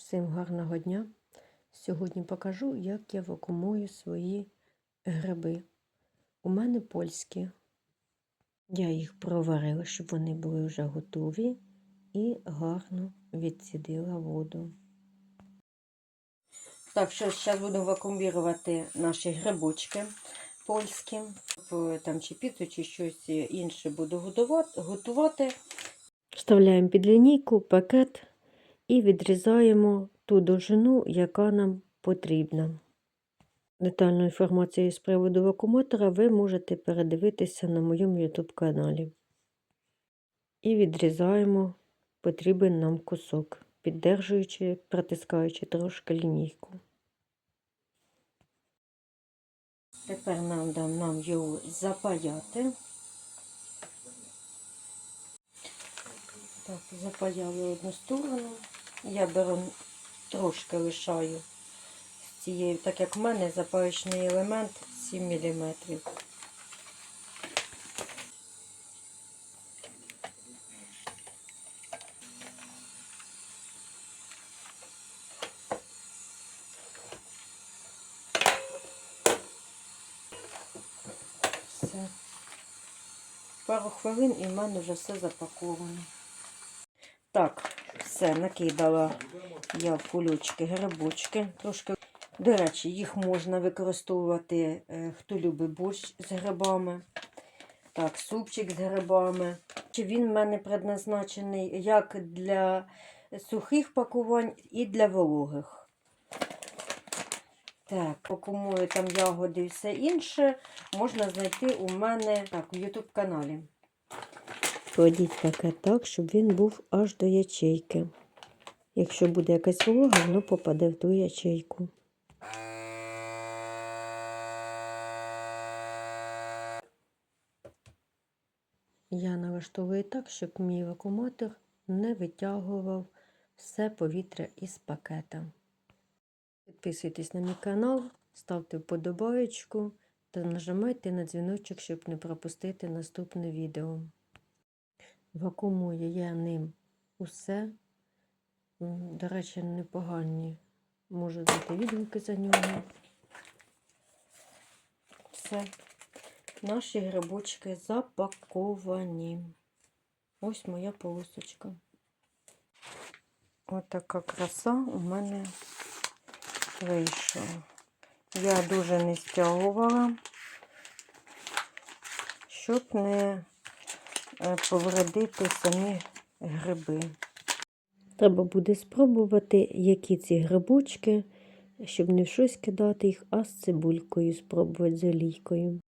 Всім гарного дня! Сьогодні покажу, як я вакуумую свої гриби. У мене польські. Я їх проварила, щоб вони були вже готові і гарно відсідила воду. Так, що зараз будемо вакуумувати наші грибочки польські. Там чи піцу, чи щось інше буду готувати. Вставляємо під лінійку пакет і відрізаємо ту довжину, яка нам потрібна. Детальну інформацію з приводу вакууматора ви можете передивитися на моєму YouTube каналі. І відрізаємо потрібен нам кусок, піддержуючи, протискаючи трошки лінійку. Тепер нам нам його запаяти. Так, запаяли одну сторону. Я беру трошки лишаю з цією, так як в мене запаючний елемент 7 мм. Все. Пару хвилин і в мене вже все запаковано. Так, все, накидала я в кулючки грибочки. Трошки, до речі, їх можна використовувати, е, хто любить борщ з грибами. Так, супчик з грибами. Він в мене предназначений як для сухих пакувань і для вологих. Так, покумую там ягоди і все інше, можна знайти у мене так, у YouTube каналі. Кладіть пакет так, щоб він був аж до ячейки. Якщо буде якась волога, воно попаде в ту ячейку. Я налаштовую так, щоб мій вакууматор не витягував все повітря із пакета. Підписуйтесь на мій канал, ставте вподобаєчку та нажимайте на дзвіночок, щоб не пропустити наступне відео. Вакуумую я ним усе. До речі, непогані. Можу дати відгуки за нього. Все. Наші грибочки запаковані. Ось моя полосочка. Ось така краса у мене вийшла. Я дуже не стягувала, щоб не повредити самі гриби. Треба буде спробувати, які ці грибочки, щоб не в щось кидати їх, а з цибулькою спробувати з олійкою.